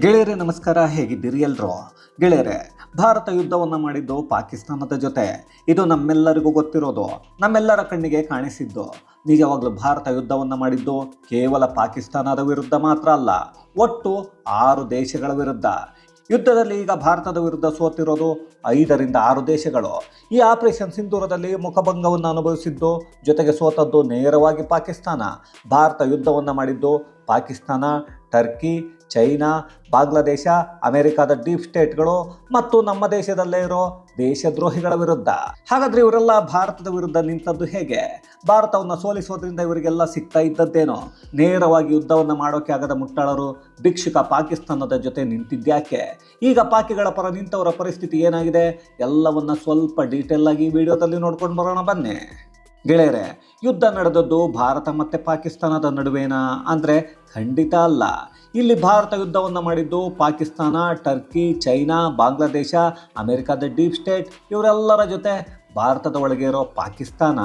ಗೆಳೆಯರೇ, ನಮಸ್ಕಾರ. ಹೇಗಿದ್ದೀರಿ ಎಲ್ರು? ಗೆಳೆಯರೆ, ಭಾರತ ಯುದ್ಧವನ್ನು ಮಾಡಿದ್ದು ಪಾಕಿಸ್ತಾನದ ಜೊತೆ. ಇದು ನಮ್ಮೆಲ್ಲರಿಗೂ ಗೊತ್ತಿರೋದು. ನಮ್ಮೆಲ್ಲರ ಕಣ್ಣಿಗೆ ಕಾಣಿಸಿದ್ದು. ನಿಜವಾಗ್ಲೂ ಭಾರತ ಯುದ್ಧವನ್ನು ಮಾಡಿದ್ದು ಕೇವಲ ಪಾಕಿಸ್ತಾನದ ವಿರುದ್ಧ ಮಾತ್ರ ಅಲ್ಲ, ಒಟ್ಟು ಆರು ದೇಶಗಳ ವಿರುದ್ಧ. ಯುದ್ಧದಲ್ಲಿ ಈಗ ಭಾರತದ ವಿರುದ್ಧ ಸೋತಿರೋದು ಐದರಿಂದ ಆರು ದೇಶಗಳು. ಈ ಆಪರೇಷನ್ ಸಿಂಧೂರದಲ್ಲಿ ಮುಖಭಂಗವನ್ನು ಅನುಭವಿಸಿದ್ದು, ಜೊತೆಗೆ ಸೋತದ್ದು ನೇರವಾಗಿ ಪಾಕಿಸ್ತಾನ. ಭಾರತ ಯುದ್ಧವನ್ನು ಮಾಡಿದ್ದು ಪಾಕಿಸ್ತಾನ ಟರ್ಕಿ, ಚೈನಾ, ಬಾಂಗ್ಲಾದೇಶ, ಅಮೆರಿಕದ ಡೀಪ್ ಸ್ಟೇಟ್ಗಳು ಮತ್ತು ನಮ್ಮ ದೇಶದಲ್ಲೇ ಇರೋ ದೇಶದ್ರೋಹಿಗಳ ವಿರುದ್ಧ. ಹಾಗಾದ್ರೆ ಇವರೆಲ್ಲ ಭಾರತದ ವಿರುದ್ಧ ನಿಂತದ್ದು ಹೇಗೆ? ಭಾರತವನ್ನು ಸೋಲಿಸೋದ್ರಿಂದ ಇವರಿಗೆಲ್ಲ ಸಿಗ್ತಾ ಇದ್ದದ್ದೇನೋ? ನೇರವಾಗಿ ಯುದ್ಧವನ್ನು ಮಾಡೋಕೆ ಆಗದ ಮುಟ್ಟಾಳರು ಭಿಕ್ಷುಕ ಪಾಕಿಸ್ತಾನದ ಜೊತೆ ನಿಂತಿದ್ದ್ಯಾಕೆ ಈಗ ಪಾಕಿಗಳ ಪರ ನಿಂತವರ ಪರಿಸ್ಥಿತಿ ಏನಾಗಿದೆ? ಎಲ್ಲವನ್ನ ಸ್ವಲ್ಪ ಡೀಟೇಲ್ ಆಗಿ ವಿಡಿಯೋದಲ್ಲಿ ನೋಡ್ಕೊಂಡು ಬರೋಣ ಬನ್ನಿ. ಗೆಳೆಯರೆ ಯುದ್ಧ ನಡೆದದ್ದು ಭಾರತ ಮತ್ತು ಪಾಕಿಸ್ತಾನದ ನಡುವೇನಾ? ಅಂದರೆ ಖಂಡಿತ ಅಲ್ಲ. ಇಲ್ಲಿ ಭಾರತ ಯುದ್ಧವನ್ನು ಮಾಡಿದ್ದು ಪಾಕಿಸ್ತಾನ, ಟರ್ಕಿ, ಚೈನಾ, ಬಾಂಗ್ಲಾದೇಶ, ಅಮೆರಿಕಾದ ಡೀಪ್ ಸ್ಟೇಟ್, ಇವರೆಲ್ಲರ ಜೊತೆ ಭಾರತದ ಒಳಗೆ ಇರೋ ಪಾಕಿಸ್ತಾನ.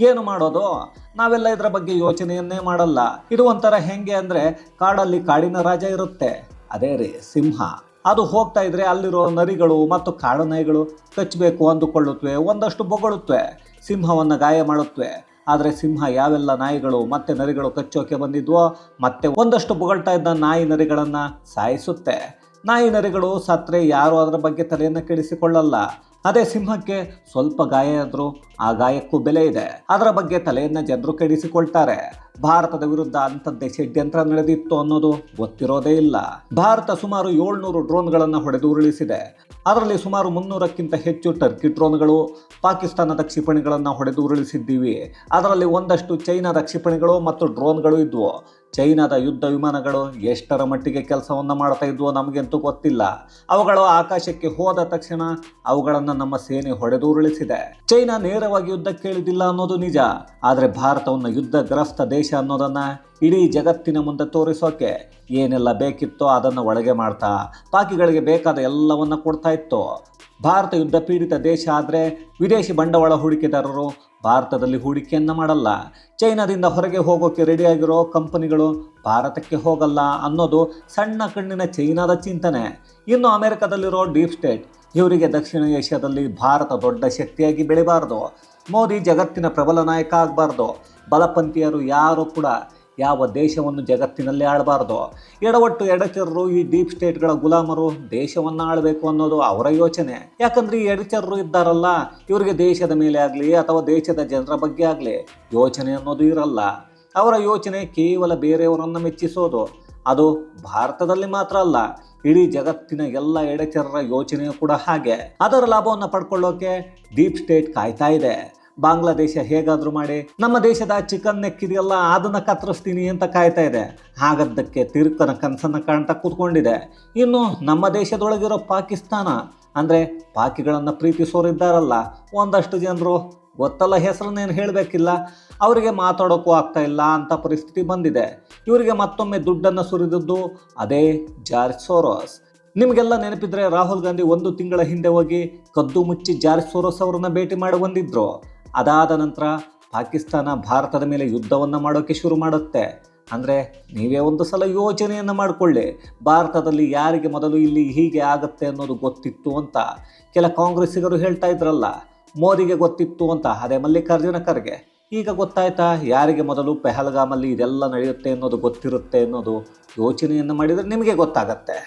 ಏನು ಮಾಡೋದು? ನಾವೆಲ್ಲ ಇದರ ಬಗ್ಗೆ ಯೋಚನೆಯನ್ನೇ ಮಾಡಲ್ಲ. ಇದು ಒಂಥರ ಹೆಂಗೆ ಅಂದರೆ ಕಾಡಲ್ಲಿ ಕಾಡಿನ ರಾಜ ಇರುತ್ತೆ. ಅದೇ ರೀ, ಸಿಂಹ. ಅದು ಹೋಗ್ತಾ ಇದ್ರೆ ಅಲ್ಲಿರೋ ನರಿಗಳು ಮತ್ತು ಕಾಡು ನಾಯಿಗಳು ಕಚ್ಚಬೇಕು ಅಂದುಕೊಳ್ಳುತ್ತವೆ ಒಂದಷ್ಟು ಬೊಗಳುತ್ತವೆ ಸಿಂಹವನ್ನು ಗಾಯ ಮಾಡುತ್ತವೆ ಆದರೆ ಸಿಂಹ ಯಾವೆಲ್ಲ ನಾಯಿಗಳು ಮತ್ತೆ ನರಿಗಳು ಕಚ್ಚೋಕೆ ಬಂದಿದ್ವೋ ಮತ್ತೆ ಒಂದಷ್ಟು ಬೊಗಳ್ತಾ ಇದ್ದ ನಾಯಿ ನರಿಗಳನ್ನು ಸಾಯಿಸುತ್ತೆ. ನಾಯಿ ನರಿಗಳು ಸತ್ರೆ ಯಾರು ಅದರ ಬಗ್ಗೆ ತಲೆಯನ್ನು ಕೆಡಿಸಿಕೊಳ್ಳಲ್ಲ. ಅದೇ ಸಿಂಹಕ್ಕೆ ಸ್ವಲ್ಪ ಗಾಯ ಆದರೂ ಆ ಗಾಯಕ್ಕೂ ಬೆಲೆ ಇದೆ. ಅದರ ಬಗ್ಗೆ ತಲೆಯನ್ನು ಜನರು ಕೆಡಿಸಿಕೊಳ್ತಾರೆ. ಭಾರತದ ವಿರುದ್ಧ ಅಂಥದ್ದೇ ಷಡ್ಯಂತ್ರ ನಡೆದಿತ್ತು ಅನ್ನೋದು ಗೊತ್ತಿರೋದೇ ಇಲ್ಲ. ಭಾರತ ಸುಮಾರು ಏಳ್ನೂರು ಡ್ರೋನ್ಗಳನ್ನು ಹೊಡೆದು ಉರುಳಿಸಿದೆ. ಅದರಲ್ಲಿ ಸುಮಾರು ಮುನ್ನೂರಕ್ಕಿಂತ ಹೆಚ್ಚು ಟರ್ಕಿ ಡ್ರೋನ್ಗಳು ಪಾಕಿಸ್ತಾನದ ಕ್ಷಿಪಣಿಗಳನ್ನು ಹೊಡೆದು ಉರುಳಿಸಿದ್ದೀವಿ. ಅದರಲ್ಲಿ ಒಂದಷ್ಟು ಚೈನಾದ ಕ್ಷಿಪಣಿಗಳು ಮತ್ತು ಡ್ರೋನ್ಗಳು ಇದ್ವು. ಚೈನಾದ ಯುದ್ಧ ವಿಮಾನಗಳು ಎಷ್ಟರ ಮಟ್ಟಿಗೆ ಕೆಲಸವನ್ನು ಮಾಡ್ತಾ ಇದ್ವೋ ನಮಗೆಂತೂ ಗೊತ್ತಿಲ್ಲ. ಅವುಗಳು ಆಕಾಶಕ್ಕೆ ಹೋದ ತಕ್ಷಣ ಅವುಗಳನ್ನು ನಮ್ಮ ಸೇನೆ ಹೊಡೆದುರುಳಿಸಿದೆ. ಚೈನಾ ನೇರವಾಗಿ ಯುದ್ಧ ಕೇಳಿದಿಲ್ಲ ಅನ್ನೋದು ನಿಜ. ಆದರೆ ಭಾರತವನ್ನು ಯುದ್ಧಗ್ರಸ್ತ ದೇಶ ಅನ್ನೋದನ್ನು ಇಡೀ ಜಗತ್ತಿನ ಮುಂದೆ ತೋರಿಸೋಕೆ ಏನೆಲ್ಲ ಬೇಕಿತ್ತೋ ಅದನ್ನು ಒಳಗೆ ಮಾಡ್ತಾ ಪಾಕಿಗಳಿಗೆ ಬೇಕಾದ ಎಲ್ಲವನ್ನ ಕೊಡ್ತಾ ಇತ್ತು. ಭಾರತ ಯುದ್ಧ ಪೀಡಿತ ದೇಶ ಆದರೆ ವಿದೇಶಿ ಬಂಡವಾಳ ಹೂಡಿಕೆದಾರರು ಭಾರತದಲ್ಲಿ ಹೂಡಿಕೆಯನ್ನು ಮಾಡಲ್ಲ. ಚೈನಾದಿಂದ ಹೊರಗೆ ಹೋಗೋಕೆ ರೆಡಿಯಾಗಿರೋ ಕಂಪನಿಗಳು ಭಾರತಕ್ಕೆ ಹೋಗಲ್ಲ ಅನ್ನೋದು ಸಣ್ಣ ಕಣ್ಣಿನ ಚೈನಾದ ಚಿಂತನೆ. ಇನ್ನು ಅಮೆರಿಕದಲ್ಲಿರೋ ಡೀಪ್ ಸ್ಟೇಟ್, ಇವರಿಗೆ ದಕ್ಷಿಣ ಏಷ್ಯಾದಲ್ಲಿ ಭಾರತ ದೊಡ್ಡ ಶಕ್ತಿಯಾಗಿ ಬೆಳಿಬಾರ್ದು. ಮೋದಿ ಜಗತ್ತಿನ ಪ್ರಬಲ ನಾಯಕ ಆಗಬಾರ್ದು. ಬಲಪಂಥೀಯರು ಯಾರು ಕೂಡ ಯಾವ ದೇಶವನ್ನು ಜಗತ್ತಿನಲ್ಲಿ ಆಳಬಾರ್ದು? ಎಡವಟ್ಟು ಎಡಚರರು ಈ ಡೀಪ್ ಸ್ಟೇಟ್ಗಳ ಗುಲಾಮರು ದೇಶವನ್ನು ಆಳಬೇಕು ಅನ್ನೋದು ಅವರ ಯೋಚನೆ. ಯಾಕಂದ್ರೆ ಈ ಎಡಚರರು ಇದ್ದಾರಲ್ಲ, ಇವರಿಗೆ ದೇಶದ ಮೇಲೆ ಆಗಲಿ ಅಥವಾ ದೇಶದ ಜನರ ಬಗ್ಗೆ ಆಗಲಿ ಯೋಚನೆ ಅನ್ನೋದು ಇರಲ್ಲ. ಅವರ ಯೋಚನೆ ಕೇವಲ ಬೇರೆಯವರನ್ನು ಮೆಚ್ಚಿಸೋದು. ಅದು ಭಾರತದಲ್ಲಿ ಮಾತ್ರ ಅಲ್ಲ, ಇಡೀ ಜಗತ್ತಿನ ಎಲ್ಲ ಎಡಚರರ ಯೋಚನೆಯೂ ಕೂಡ ಹಾಗೆ. ಅದರ ಲಾಭವನ್ನು ಪಡ್ಕೊಳ್ಳೋಕೆ ಡೀಪ್ ಸ್ಟೇಟ್ ಕಾಯ್ತಾ ಇದೆ. ಬಾಂಗ್ಲಾದೇಶ ಹೇಗಾದರೂ ಮಾಡಿ, ನಮ್ಮ ದೇಶದ ಚಿಕನ್ ನೆಕ್ಕಿದೆಯಲ್ಲ, ಅದನ್ನ ಕತ್ತರಿಸ್ತೀನಿ ಅಂತ ಕಾಯ್ತಾ ಇದೆ. ಹಾಗದ್ದಕ್ಕೆ ತಿರುಕನ ಕನಸನ್ನು ಕಾಣ್ತಾ ಕೂತ್ಕೊಂಡಿದೆ. ಇನ್ನು ನಮ್ಮ ದೇಶದೊಳಗಿರೋ ಪಾಕಿಸ್ತಾನ, ಅಂದರೆ ಪಾಕಿಗಳನ್ನು ಪ್ರೀತಿಸೋರಿದ್ದಾರಲ್ಲ, ಒಂದಷ್ಟು ಜನರು ಗೊತ್ತಲ್ಲ ಹೆಸರನ್ನೇನು ಹೇಳಬೇಕಿಲ್ಲ, ಅವರಿಗೆ ಮಾತಾಡೋಕ್ಕೂ ಆಗ್ತಾ ಇಲ್ಲ ಅಂತ ಪರಿಸ್ಥಿತಿ ಬಂದಿದೆ. ಇವರಿಗೆ ಮತ್ತೊಮ್ಮೆ ದುಡ್ಡನ್ನು ಸುರಿದದ್ದು ಅದೇ ಜಾರ್ಜ್ ಸೋರೋಸ್. ನಿಮಗೆಲ್ಲ ನೆನಪಿದ್ರೆ ರಾಹುಲ್ ಗಾಂಧಿ ಒಂದು ತಿಂಗಳ ಹಿಂದೆ ಹೋಗಿ ಕದ್ದು ಮುಚ್ಚಿ ಜಾರ್ಜ್ ಸೋರೋಸ್ ಅವರನ್ನ ಭೇಟಿ ಮಾಡಿ ಬಂದಿದ್ರು. ಅದಾದ ನಂತರ ಪಾಕಿಸ್ತಾನ ಭಾರತದ ಮೇಲೆ ಯುದ್ಧವನ್ನು ಮಾಡೋಕ್ಕೆ ಶುರು ಮಾಡುತ್ತೆ. ಅಂದರೆ ನೀವೇ ಒಂದು ಸಲ ಯೋಚನೆಯನ್ನು ಮಾಡಿಕೊಳ್ಳಿ. ಭಾರತದಲ್ಲಿ ಯಾರಿಗೆ ಮೊದಲು ಇಲ್ಲಿ ಹೀಗೆ ಆಗುತ್ತೆ ಅನ್ನೋದು ಗೊತ್ತಿತ್ತು ಅಂತ ಕೆಲ ಕಾಂಗ್ರೆಸ್ಸಿಗರು ಹೇಳ್ತಾ ಇದ್ರಲ್ಲ, ಮೋದಿಗೆ ಗೊತ್ತಿತ್ತು ಅಂತ, ಅದೇ ಮಲ್ಲಿಕಾರ್ಜುನ ಖರ್ಗೆ. ಈಗ ಗೊತ್ತಾಯ್ತಾ ಯಾರಿಗೆ ಮೊದಲು ಪೆಹಲ್ಗಾಮಲ್ಲಿ ಇದೆಲ್ಲ ನಡೆಯುತ್ತೆ ಅನ್ನೋದು ಗೊತ್ತಿರುತ್ತೆ ಅನ್ನೋದು ಯೋಚನೆಯನ್ನು ಮಾಡಿದರೆ ನಿಮಗೆ ಗೊತ್ತಾಗತ್ತೆ.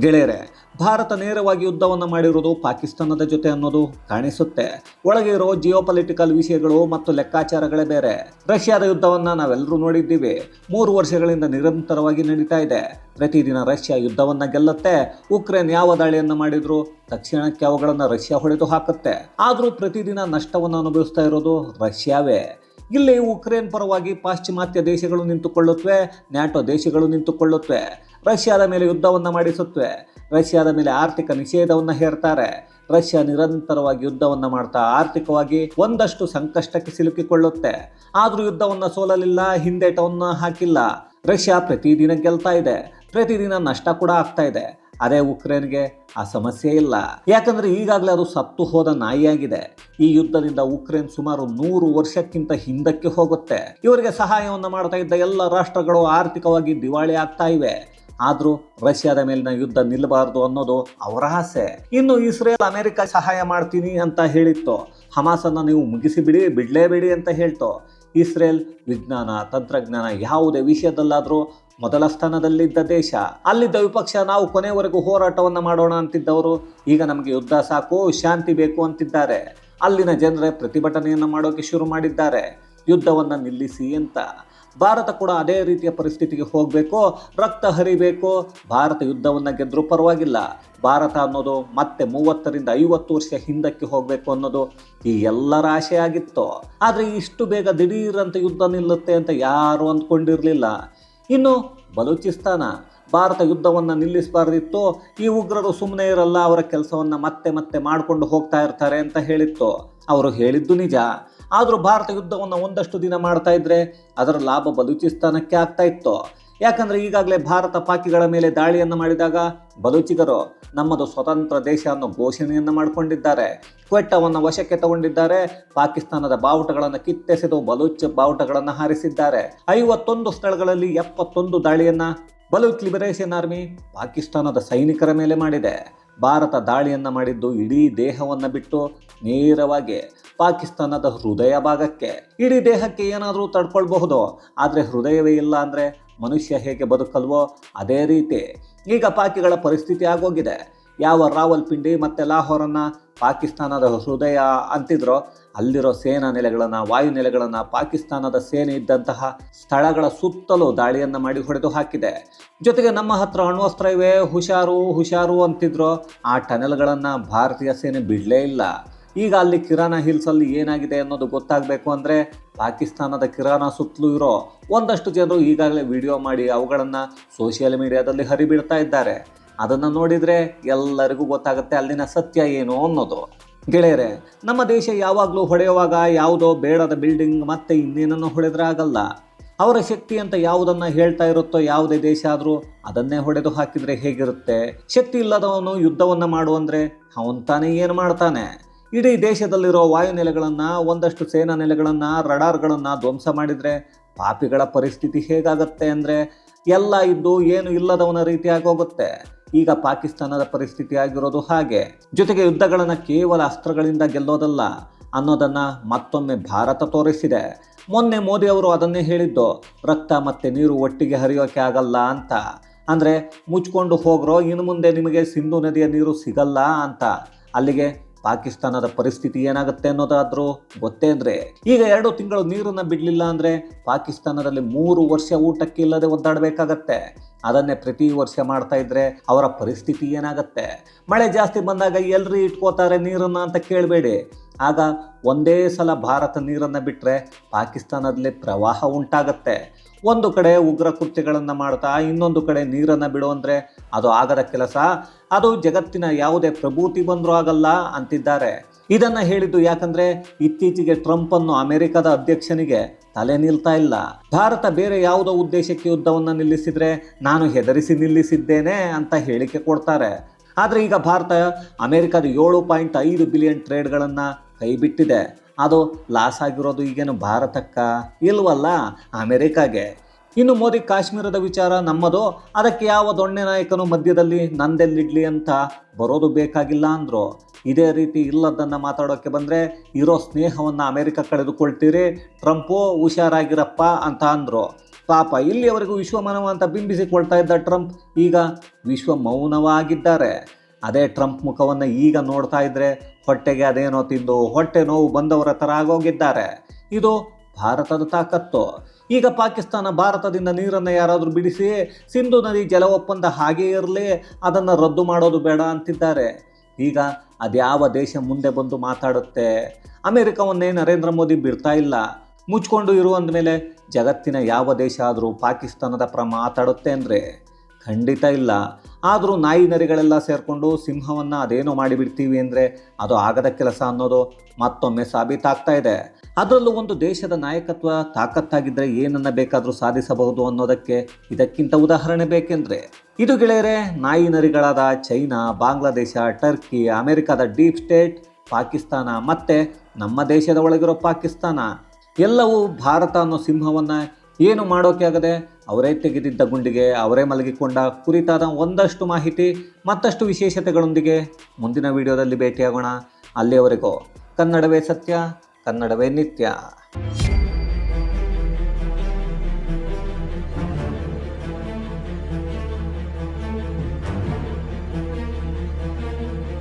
ಗೆಳೆಯರೆ, ಭಾರತ ನೇರವಾಗಿ ಯುದ್ಧವನ್ನು ಮಾಡಿರುವುದು ಪಾಕಿಸ್ತಾನದ ಜೊತೆ ಅನ್ನೋದು ಕಾಣಿಸುತ್ತೆ. ಒಳಗೆ ಇರೋ ಜಿಯೋಪೊಲಿಟಿಕಲ್ ವಿಷಯಗಳು ಮತ್ತು ಲೆಕ್ಕಾಚಾರಗಳೇ ಬೇರೆ. ರಷ್ಯಾದ ಯುದ್ಧವನ್ನು ನಾವೆಲ್ಲರೂ ನೋಡಿದ್ದೀವಿ. ಮೂರು ವರ್ಷಗಳಿಂದ ನಿರಂತರವಾಗಿ ನಡೀತಾ ಇದೆ. ಪ್ರತಿದಿನ ರಷ್ಯಾ ಯುದ್ಧವನ್ನು ಗೆಲ್ಲುತ್ತೆ. ಉಕ್ರೇನ್ ಯಾವ ದಾಳಿಯನ್ನು ಮಾಡಿದ್ರು? ತಕ್ಷಣಕ್ಕೆ ಅವುಗಳನ್ನು ರಷ್ಯಾ ಹೊಡೆದು ಹಾಕುತ್ತೆ. ಆದರೂ ಪ್ರತಿದಿನ ನಷ್ಟವನ್ನು ಅನುಭವಿಸ್ತಾ ಇರೋದು ರಷ್ಯಾವೇ. ಇಲ್ಲಿ ಉಕ್ರೇನ್ ಪರವಾಗಿ ಪಾಶ್ಚಿಮಾತ್ಯ ದೇಶಗಳು ನಿಂತುಕೊಳ್ಳುತ್ತವೆ ನ್ಯಾಟೋ ದೇಶಗಳು ನಿಂತುಕೊಳ್ಳುತ್ತವೆ ರಷ್ಯಾದ ಮೇಲೆ ಯುದ್ಧವನ್ನು ಮಾಡಿಸುತ್ತವೆ. ರಷ್ಯಾದ ಮೇಲೆ ಆರ್ಥಿಕ ನಿಷೇಧವನ್ನು ಹೇರ್ತಾರೆ. ರಷ್ಯಾ ನಿರಂತರವಾಗಿ ಯುದ್ಧವನ್ನು ಮಾಡ್ತಾ ಆರ್ಥಿಕವಾಗಿ ಒಂದಷ್ಟು ಸಂಕಷ್ಟಕ್ಕೆ ಸಿಲುಕಿಕೊಳ್ಳುತ್ತೆ. ಆದರೂ ಯುದ್ಧವನ್ನು ಸೋಲಲಿಲ್ಲ, ಹಿಂದೇಟವನ್ನು ಹಾಕಿಲ್ಲ. ರಷ್ಯಾ ಪ್ರತಿದಿನ ಗೆಲ್ತಾ ಇದೆ. ಪ್ರತಿದಿನ ನಷ್ಟ ಕೂಡ ಆಗ್ತಾ ಇದೆ. ಅದೇ ಉಕ್ರೇನ್ಗೆ ಆ ಸಮಸ್ಯೆ ಇಲ್ಲ. ಯಾಕಂದ್ರೆ ಈಗಾಗಲೇ ಅದು ಸತ್ತು ಹೋದ ನಾಯಿಯಾಗಿದೆ. ಈ ಯುದ್ಧದಿಂದ ಉಕ್ರೇನ್ ಸುಮಾರು ನೂರು ವರ್ಷಕ್ಕಿಂತ ಹಿಂದಕ್ಕೆ ಹೋಗುತ್ತೆ. ಇವರಿಗೆ ಸಹಾಯವನ್ನು ಮಾಡ್ತಾ ಇದ್ದ ಎಲ್ಲ ರಾಷ್ಟ್ರಗಳು ಆರ್ಥಿಕವಾಗಿ ದಿವಾಳಿ ಆಗ್ತಾ ಇವೆ. ಆದರೂ ರಷ್ಯಾದ ಮೇಲಿನ ಯುದ್ಧ ನಿಲ್ಲಬಾರದು ಅನ್ನೋದು ಅವರ ಆಸೆ. ಇನ್ನು ಇಸ್ರೇಲ್ ಅಮೆರಿಕ ಸಹಾಯ ಮಾಡ್ತೀನಿ ಅಂತ ಹೇಳಿತ್ತು, ಹಮಾಸನ್ನು ನೀವು ಮುಗಿಸಿ ಬಿಡಿ ಬಿಡಲೇಬೇಡಿ ಅಂತ ಹೇಳ್ತು, ಇಸ್ರೇಲ್ ವಿಜ್ಞಾನ, ತಂತ್ರಜ್ಞಾನ ಯಾವುದೇ ವಿಷಯದಲ್ಲಾದರೂ ಮೊದಲ ಸ್ಥಾನದಲ್ಲಿದ್ದ ದೇಶ. ಅಲ್ಲಿದ್ದ ವಿಪಕ್ಷ ನಾವು ಕೊನೆವರೆಗೂ ಹೋರಾಟವನ್ನು ಮಾಡೋಣ ಅಂತಿದ್ದವರು, ಈಗ ನಮಗೆ ಯುದ್ಧ ಸಾಕು, ಶಾಂತಿ ಬೇಕು ಅಂತಿದ್ದಾರೆ. ಅಲ್ಲಿನ ಜನರೇ ಪ್ರತಿಭಟನೆಯನ್ನು ಮಾಡೋಕೆ ಶುರು ಮಾಡಿದ್ದಾರೆ. ಯುದ್ಧವನ್ನು ನಿಲ್ಲಿಸಿ ಅಂತ. ಭಾರತ ಕೂಡ ಅದೇ ರೀತಿಯ ಪರಿಸ್ಥಿತಿಗೆ ಹೋಗಬೇಕು, ರಕ್ತ ಹರಿಬೇಕು, ಭಾರತ ಯುದ್ಧವನ್ನು ಗೆದ್ದರೂ ಪರವಾಗಿಲ್ಲ. ಭಾರತ ಅನ್ನೋದು ಮತ್ತೆ ಮೂವತ್ತರಿಂದ ಐವತ್ತು ವರ್ಷ ಹಿಂದಕ್ಕೆ ಹೋಗಬೇಕು ಅನ್ನೋದು ಈ ಎಲ್ಲರ ಆಶೆ ಆಗಿತ್ತು. ಆದರೆ ಇಷ್ಟು ಬೇಗ ದಿಢೀರಂತ ಯುದ್ಧ ನಿಲ್ಲುತ್ತೆ ಅಂತ ಯಾರು ಅಂದ್ಕೊಂಡಿರಲಿಲ್ಲ. ಇನ್ನು ಬಲೂಚಿಸ್ತಾನ, ಭಾರತ ಯುದ್ಧವನ್ನು ನಿಲ್ಲಿಸಬಾರ್ದಿತ್ತು. ಈ ಉಗ್ರರು ಸುಮ್ಮನೆ ಇರಲ್ಲ, ಅವರ ಕೆಲಸವನ್ನು ಮತ್ತೆ ಮತ್ತೆ ಮಾಡಿಕೊಂಡು ಹೋಗ್ತಾ ಇರ್ತಾರೆ ಅಂತ ಹೇಳಿತ್ತು. ಅವರು ಹೇಳಿದ್ದು ನಿಜ. ಆದರೂ ಭಾರತ ಯುದ್ಧವನ್ನು ಒಂದಷ್ಟು ದಿನ ಮಾಡ್ತಾ ಇದ್ರೆ ಅದರ ಲಾಭ ಬಲೂಚಿಸ್ತಾನಕ್ಕೆ ಆಗ್ತಾ ಇತ್ತು. ಯಾಕಂದ್ರೆ ಈಗಾಗಲೇ ಭಾರತ ಪಾಕಿಗಳ ಮೇಲೆ ದಾಳಿಯನ್ನು ಮಾಡಿದಾಗ ಬಲೂಚಿಗರು ನಮ್ಮದು ಸ್ವತಂತ್ರ ದೇಶ ಅನ್ನೋ ಘೋಷಣೆಯನ್ನು ಮಾಡಿಕೊಂಡಿದ್ದಾರೆ. ಕ್ವೆಟ್ಟವನ್ನು ವಶಕ್ಕೆ ತಗೊಂಡಿದ್ದಾರೆ. ಪಾಕಿಸ್ತಾನದ ಬಾವುಟಗಳನ್ನು ಕಿತ್ತೆಸೆದು ಬಲೂಚ್ ಬಾವುಟಗಳನ್ನು ಹಾರಿಸಿದ್ದಾರೆ. ಐವತ್ತೊಂದು ಸ್ಥಳಗಳಲ್ಲಿ ಎಪ್ಪತ್ತೊಂದು ದಾಳಿಯನ್ನು ಬಲೂಚ್ ಲಿಬರೇಷನ್ ಆರ್ಮಿ ಪಾಕಿಸ್ತಾನದ ಸೈನಿಕರ ಮೇಲೆ ಮಾಡಿದೆ. ಭಾರತ ದಾಳಿಯನ್ನು ಮಾಡಿದ್ದು ಇಡೀ ದೇಹವನ್ನು ಬಿಟ್ಟು ನೇರವಾಗಿ ಪಾಕಿಸ್ತಾನದ ಹೃದಯ ಭಾಗಕ್ಕೆ. ಇಡೀ ದೇಹಕ್ಕೆ ಏನಾದರೂ ತಡ್ಕೊಳ್ಬಹುದು. ಆದರೆ ಹೃದಯವೇ ಇಲ್ಲ ಅಂದರೆ ಮನುಷ್ಯ ಹೇಗೆ ಬದುಕಲ್ವೋ? ಅದೇ ರೀತಿ ಈಗ ಪಾಕಿಗಳ ಪರಿಸ್ಥಿತಿ ಆಗೋಗಿದೆ. ಯಾವ ರಾವಲ್ಪಿಂಡಿ ಮತ್ತು ಲಾಹೋರನ್ನು ಪಾಕಿಸ್ತಾನದ ಹೃದಯ ಅಂತಿದ್ರೋ ಅಲ್ಲಿರೋ ಸೇನಾ ನೆಲೆಗಳನ್ನು, ವಾಯು ನೆಲೆಗಳನ್ನು, ಪಾಕಿಸ್ತಾನದ ಸೇನೆ ಇದ್ದಂತಹ ಸ್ಥಳಗಳ ಸುತ್ತಲೂ ದಾಳಿಯನ್ನು ಮಾಡಿ ಹೊಡೆದು ಹಾಕಿದೆ. ಜೊತೆಗೆ ನಮ್ಮ ಹತ್ರ ಅಣ್ವಸ್ತ್ರ ಇವೆ. ಹುಷಾರು ಹುಷಾರು ಅಂತಿದ್ರು. ಆ ಟನೆಲ್ಗಳನ್ನು ಭಾರತೀಯ ಸೇನೆ ಬಿಡಲೇ ಇಲ್ಲ. ಈಗ ಅಲ್ಲಿ ಕಿರಾನ ಹಿಲ್ಸಲ್ಲಿ ಏನಾಗಿದೆ ಅನ್ನೋದು ಗೊತ್ತಾಗಬೇಕು ಅಂದರೆ ಪಾಕಿಸ್ತಾನದ ಕಿರಾನ ಸುತ್ತಲೂ ಇರೋ ಒಂದಷ್ಟು ಜನರು ಈಗಾಗಲೇ ವಿಡಿಯೋ ಮಾಡಿ ಅವುಗಳನ್ನು ಸೋಷಿಯಲ್ ಮೀಡಿಯಾದಲ್ಲಿ ಹರಿಬಿಡ್ತಾ ಇದ್ದಾರೆ. ಅದನ್ನು ನೋಡಿದರೆ ಎಲ್ಲರಿಗೂ ಗೊತ್ತಾಗುತ್ತೆ ಅಲ್ಲಿನ ಸತ್ಯ ಏನು ಅನ್ನೋದು. ಗೆಳೆಯರೆ, ನಮ್ಮ ದೇಶ ಯಾವಾಗಲೂ ಹೊಡೆಯುವಾಗ ಯಾವುದೋ ಬೇಡದ ಬಿಲ್ಡಿಂಗ್ ಮತ್ತೆ ಇನ್ನೇನನ್ನು ಹೊಡೆದ್ರೆ ಆಗಲ್ಲ. ಅವರ ಶಕ್ತಿ ಅಂತ ಯಾವುದನ್ನು ಹೇಳ್ತಾ ಇರುತ್ತೋ ಯಾವುದೇ ದೇಶ ಆದರೂ ಅದನ್ನೇ ಹೊಡೆದು ಹಾಕಿದರೆ ಹೇಗಿರುತ್ತೆ? ಶಕ್ತಿ ಇಲ್ಲದವನು ಯುದ್ಧವನ್ನು ಮಾಡುವಂದರೆ ಅವನು ತಾನೇ ಏನು ಮಾಡ್ತಾನೆ? ಇಡೀ ದೇಶದಲ್ಲಿರೋ ವಾಯು ನೆಲೆಗಳನ್ನು ಒಂದಷ್ಟು ಸೇನಾ ನೆಲೆಗಳನ್ನು, ರಡಾರ್ಗಳನ್ನು ಧ್ವಂಸ ಮಾಡಿದರೆ ಪಾಪಿಗಳ ಪರಿಸ್ಥಿತಿ ಹೇಗಾಗತ್ತೆ ಅಂದರೆ ಎಲ್ಲ ಇದ್ದು ಏನು ಇಲ್ಲದವನ ರೀತಿಯಾಗಿ ಆಗೋಗುತ್ತೆ. ಈಗ ಪಾಕಿಸ್ತಾನದ ಪರಿಸ್ಥಿತಿ ಆಗಿರೋದು ಹಾಗೆ. ಜೊತೆಗೆ ಯುದ್ಧಗಳನ್ನು ಕೇವಲ ಅಸ್ತ್ರಗಳಿಂದ ಗೆಲ್ಲೋದಲ್ಲ, ಅನ್ನೋದನ್ನು ಮತ್ತೊಮ್ಮೆ ಭಾರತ ತೋರಿಸಿದೆ. ಮೊನ್ನೆ ಮೋದಿ ಅವರು ಅದನ್ನೇ ಹೇಳಿದ್ದು, ರಕ್ತ ಮತ್ತೆ ನೀರು ಒಟ್ಟಿಗೆ ಹರಿಯೋಕೆ ಆಗಲ್ಲ ಅಂತ. ಅಂದರೆ ಮುಚ್ಕೊಂಡು ಹೋಗ್ರೋ, ಇನ್ನು ಮುಂದೆ ನಿಮಗೆ ಸಿಂಧು ನದಿಯ ನೀರು ಸಿಗಲ್ಲ ಅಂತ. ಅಲ್ಲಿಗೆ ಪಾಕಿಸ್ತಾನದ ಪರಿಸ್ಥಿತಿ ಏನಾಗುತ್ತೆ ಅನ್ನೋದಾದ್ರೂ ಗೊತ್ತೇ ಅಂದ್ರೆ ಈಗ ಎರಡು ತಿಂಗಳು ನೀರನ್ನ ಬಿಡಲಿಲ್ಲ ಅಂದ್ರೆ ಪಾಕಿಸ್ತಾನದಲ್ಲಿ ಮೂರು ವರ್ಷ ಊಟಕ್ಕೆ ಇಲ್ಲದೆ ಒದ್ದಾಡಬೇಕಾಗತ್ತೆ. ಅದನ್ನೇ ಪ್ರತಿ ವರ್ಷ ಮಾಡ್ತಾ ಇದ್ರೆ ಅವರ ಪರಿಸ್ಥಿತಿ ಏನಾಗತ್ತೆ? ಮಳೆ ಜಾಸ್ತಿ ಬಂದಾಗ ಎಲ್ರಿ ಇಟ್ಕೋತಾರೆ ನೀರನ್ನ ಅಂತ ಕೇಳಬೇಡಿ. ಆಗ ಒಂದೇ ಸಲ ಭಾರತ ನೀರನ್ನು ಬಿಟ್ಟರೆ ಪಾಕಿಸ್ತಾನದಲ್ಲಿ ಪ್ರವಾಹ ಉಂಟಾಗತ್ತೆ. ಒಂದು ಕಡೆ ಉಗ್ರ ಕೃತ್ಯಗಳನ್ನು ಮಾಡ್ತಾ ಇನ್ನೊಂದು ಕಡೆ ನೀರನ್ನು ಬಿಡು ಅಂದರೆ ಅದು ಆಗದ ಕೆಲಸ. ಅದು ಜಗತ್ತಿನ ಯಾವುದೇ ಪ್ರಭೂತಿ ಬಂದರೂ ಆಗಲ್ಲ ಅಂತಿದ್ದಾರೆ. ಇದನ್ನು ಹೇಳಿದ್ದು ಯಾಕಂದರೆ ಇತ್ತೀಚೆಗೆ ಟ್ರಂಪ್ ಅನ್ನು ಅಮೆರಿಕದ ಅಧ್ಯಕ್ಷನಿಗೆ ತಲೆ ನಿಲ್ತಾ ಇಲ್ಲ. ಭಾರತ ಬೇರೆ ಯಾವುದೋ ಉದ್ದೇಶಕ್ಕೆ ಯುದ್ಧವನ್ನು ನಿಲ್ಲಿಸಿದರೆ ನಾನು ಹೆದರಿಸಿ ನಿಲ್ಲಿಸಿದ್ದೇನೆ ಅಂತ ಹೇಳಿಕೆ ಕೊಡ್ತಾರೆ. ಆದರೆ ಈಗ ಭಾರತ ಅಮೆರಿಕದ ಏಳು ಪಾಯಿಂಟ್ ಐದು ಬಿಲಿಯನ್ ಟ್ರೇಡ್ಗಳನ್ನು ಕೈಬಿಟ್ಟಿದೆ. ಅದು ಲಾಸ್ ಆಗಿರೋದು ಈಗೇನು ಭಾರತಕ್ಕ? ಇಲ್ವಲ್ಲ? ಅಮೆರಿಕಾಗೆ. ಇನ್ನು ಮೋದಿ ಕಾಶ್ಮೀರದ ವಿಚಾರ ನಮ್ಮದು. ಅದಕ್ಕೆ ಯಾವ ದೊಣ್ಣೆ ನಾಯಕನು ಮಧ್ಯದಲ್ಲಿ ನಂದೆಲ್ಲಿಡ್ಲಿ ಅಂತ ಬರೋದು ಬೇಕಾಗಿಲ್ಲ ಅಂದರು. ಇದೇ ರೀತಿ ಇಲ್ಲದನ್ನು ಮಾತಾಡೋಕ್ಕೆ ಬಂದರೆ ಇರೋ ಸ್ನೇಹವನ್ನು ಅಮೆರಿಕ ಕಳೆದುಕೊಳ್ತೀರಿ. ಟ್ರಂಪು ಹುಷಾರಾಗಿರಪ್ಪ ಅಂತ ಅಂದರು. ಪಾಪ ಇಲ್ಲಿಯವರೆಗೂ ವಿಶ್ವಮಾನವ ಅಂತ ಬಿಂಬಿಸಿಕೊಳ್ತಾ ಇದ್ದ ಟ್ರಂಪ್ ಈಗ ವಿಶ್ವ ಮೌನವಾಗಿದ್ದಾರೆ ಅದೇ ಟ್ರಂಪ್ ಮುಖವನ್ನು ಈಗ ನೋಡ್ತಾ ಇದ್ರೆ ಹೊಟ್ಟೆಗೆ ಅದೇನೋ ತಿಂದು ಹೊಟ್ಟೆ ನೋವು ಬಂದವರ ಥರ ಆಗೋಗಿದ್ದಾರೆ. ಇದು ಭಾರತದ ತಾಕತ್ತು. ಈಗ ಪಾಕಿಸ್ತಾನ ಭಾರತದಿಂದ ನೀರನ್ನು ಯಾರಾದರೂ ಬಿಡಿಸಿ ಸಿಂಧು ನದಿ ಜಲ ಒಪ್ಪಂದ ಹಾಗೇ ಇರಲಿ, ಅದನ್ನು ರದ್ದು ಮಾಡೋದು ಬೇಡ ಅಂತಿದ್ದಾರೆ. ಈಗ ಅದ್ಯಾವ ದೇಶ ಮುಂದೆ ಬಂದು ಮಾತಾಡುತ್ತೆ? ಅಮೆರಿಕವನ್ನೇ ನರೇಂದ್ರ ಮೋದಿ ಬಿಡ್ತಾ ಇಲ್ಲ. ಮುಚ್ಕೊಂಡು ಇರುವಂದ ಮೇಲೆ ಜಗತ್ತಿನ ಯಾವ ದೇಶ ಆದರೂ ಪಾಕಿಸ್ತಾನದ ಪರ ಮಾತಾಡುತ್ತೆ ಅಂದರೆ? ಖಂಡಿತ ಇಲ್ಲ. ಆದರೂ ನಾಯಿ ನರಿಗಳೆಲ್ಲ ಸೇರಿಕೊಂಡು ಸಿಂಹವನ್ನು ಅದೇನೋ ಮಾಡಿಬಿಡ್ತೀವಿ ಅಂದರೆ ಅದು ಆಗದ ಕೆಲಸ ಅನ್ನೋದು ಮತ್ತೊಮ್ಮೆ ಸಾಬೀತಾಗ್ತಾ ಇದೆ. ಅದರಲ್ಲೂ ಒಂದು ದೇಶದ ನಾಯಕತ್ವ ತಾಕತ್ತಾಗಿದ್ದರೆ ಏನನ್ನ ಬೇಕಾದರೂ ಸಾಧಿಸಬಹುದು ಅನ್ನೋದಕ್ಕೆ ಇದಕ್ಕಿಂತ ಉದಾಹರಣೆ ಬೇಕೆಂದರೆ, ಇದು ಗೆಳೆಯರೆ, ನಾಯಿ ನರಿಗಳಾದ ಚೈನಾ, ಬಾಂಗ್ಲಾದೇಶ, ಟರ್ಕಿ, ಅಮೆರಿಕದ ಡೀಪ್ ಸ್ಟೇಟ್, ಪಾಕಿಸ್ತಾನ ಮತ್ತು ನಮ್ಮ ದೇಶದ ಒಳಗಿರೋ ಪಾಕಿಸ್ತಾನ. ಎಲ್ಲವೂ ಭಾರತ ಅನ್ನೋ ಸಿಂಹವನ್ನು ಏನು ಮಾಡೋಕೆ ಆಗದೆ ಅವರೇ ತೆಗೆದಿದ್ದ ಗುಂಡಿಗೆ, ಅವರೇ ಮಲಗಿಕೊಂಡ ಕುರಿತಾದ ಒಂದಷ್ಟು ಮಾಹಿತಿ, ಮತ್ತಷ್ಟು ವಿಶೇಷತೆಗಳೊಂದಿಗೆ ಮುಂದಿನ ವಿಡಿಯೋದಲ್ಲಿ ಭೇಟಿಯಾಗೋಣ. ಅಲ್ಲಿಯವರೆಗೂ ಕನ್ನಡವೇ ಸತ್ಯ, ಕನ್ನಡವೇ ನಿತ್ಯ.